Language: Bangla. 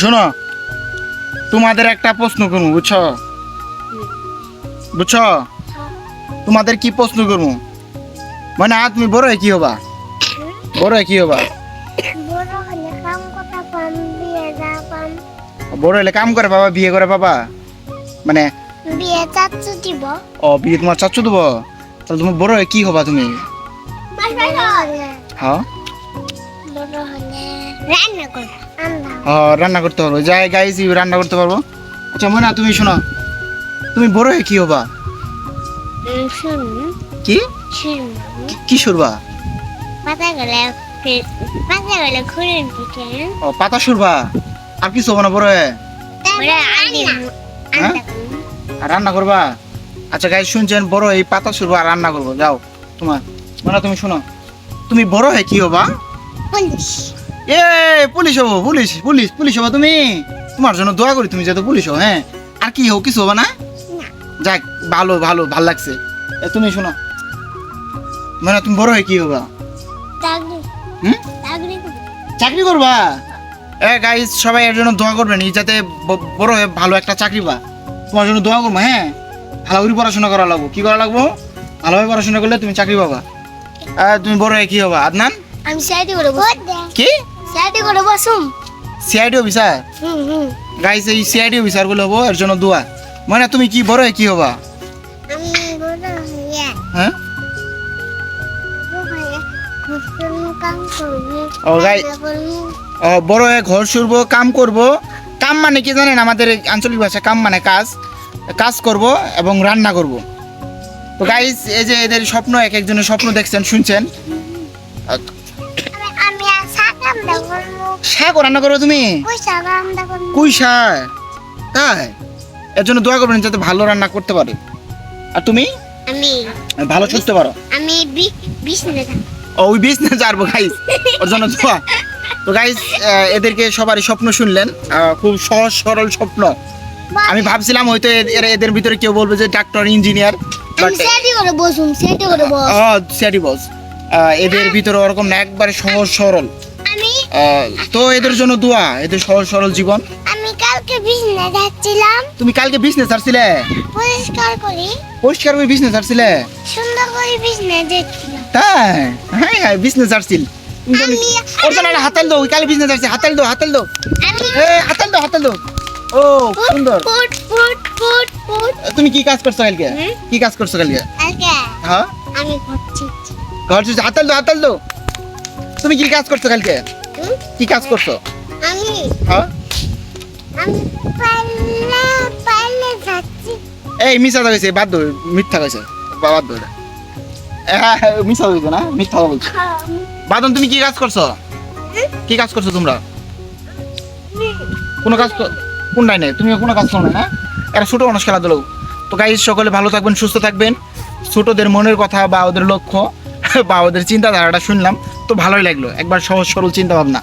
শোনো তোমাদের একটা প্রশ্ন করব বুঝছ? বুঝছ? তোমাদের কি প্রশ্ন করব? মানে আজ তুমি বড় কি হবা? বড় কি হবা? বড় হলে কাম করে বাবা বিয়ে করে বাবা? মানে? বিয়ে চাচ্ছু দিব। ও বিয়ে তোমার চাচ্ছু দেবো? তাহলে তুমি বড় কি হবা তুমি? হ্যাঁ? বড় হলে রান্না করব। রান্না করতে পারব। যাই গাইস রান্না করতে পারব। আচ্ছা মনে তুমি শোনো। তুমি বড় হয়ে কি হবা? কি? কি- সুরবা পাতা গেলে পাতা গেলে খুঁড়েন পিঠে। ও পাতা সুরবা আর কিছু হব না বড় হয়ে? হ্যাঁ? রান্না করবা? আচ্ছা গাইস শুনছেন বড় এই পাতা সুরবা আর রান্না করব। যাও তোমার। মানে তুমি শোনো। তুমি বড় হয়ে কি হবা? পুলিশ এ পুলিশ হব পুলিশ পুলিশ পুলিশ হবা তুমি। তোমার জন্য দোয়া করি তুমি যাতে পুলিশ হ্যাঁ? আর কি হোক কিছু হবা না? যাক ভালো ভালো ভালো লাগছে। এ, তুমি শোনো। মানে তুমি বড় হয়ে কি হবা? চাকরি। করব। এ গাইস সবাই এর জন্য দোয়া করবেন যাতে বড় হয়ে ভালো একটা চাকরি পা তোমার জন্য দোয়া করব হ্যাঁ? ভালো করে পড়াশোনা করা লাগবো। কি করা লাগবো? ভালোভাবে পড়াশোনা করলে তুমি চাকরি পাবা। আর তুমি বড় হয়ে কি হবা? আদনান? আমি সাইডে কি? সাইডে করে বসুম। CID officer? হুম হুম। গাইস এই সিআইডি অফিসারগুলো হব এর জন্য দোয়া। মানে তুমি কি বড় হয়ে কি হবা? আমি বড় হয়ে? হ্যাঁ ও, গাই- ও, বড় হয়ে ঘর সুরবো কাম করব। কাম মানে কি জানেন আমাদের আঞ্চলিক ভাষা কাম মানে কাজ। কাজ করব এবং রান্না করব। তো গাইস এই যে এদের স্বপ্ন এক একজনের স্বপ্ন দেখছেন শুনছেন? শাক রান্না করবে তুমি? কুই শাক তাই? এর জন্য দোয়া করবেন যাতে ভালো রান্না করতে পারে। আর তুমি? আমি। ভালো ছুটতে পারো। আমি ও, ওই বিজনেস যাব গাইস ওর জন্য দোয়া। তো গাইস এদেরকে সবারই স্বপ্ন শুনলেন। খুব সহজ সরল স্বপ্ন। আমি ভাবছিলাম হয়তো এরা- এদের ভিতরে কেউ বলবে যে ডাক্তার ইঞ্জিনিয়ার বস। এদের ভিতরে ওরকম না একবারে সহজ সরল। তো এদের জন্য দোয়া এদের সহজ সরল জীবন। আমি কালকে বিছানায় যাচ্ছিলাম। তুমি কালকে বিজনেস আসছিলে? পরিষ্কার করি। পরিষ্কার করে বিজনেস আসছিলে? সুন্দর করে বিছানায় যাচ্ছিলাম তাই? হ্যাঁ হ্যাঁ বিজনেস আমি ওর জন্য হাতাল দো ওই কালে বিজনেস আসছে হাতাল দো হাতাল দো আমি এ হাতাল দো হাতাল দো ও সুন্দর। ফুট ফুট ফুট ফুট। তুমি কি কাজ করছ কালকে? কি কাজ করছ কালকে? কালকে হ্যাঁ? আমি ঘর চুষে হাতাল দো হাতাল দো তুমি কি কাজ করছ কালকে? কি কাজ করছ? আমি হ্যাঁ? আমি পাল্লে পাল্লে যাচ্ছি। এই মিছা কইছে বাদ দো মিথ্যা কইছে। বা- বাদ দো এটা। এ, হ্যাঁ হ্যাঁ, মিথ্যা কইছে না? মিথ্যা বলছো। বাদন তুমি কি কাজ করছ? কি কাজ করছ তোমরা? কোনো কাজ কর- কোনটাই নেই তুমি কোনো কাজ করো না এরা ছোট মানুষ খেলাধুলো। তো গাইজ সকলে ভালো থাকবেন সুস্থ থাকবেন। ছোটদের মনের কথা বা ওদের লক্ষ্য বা ওদের চিন্তাধারাটা শুনলাম তো ভালোই লাগল। একবার সহজ সরল চিন্তা ভাবনা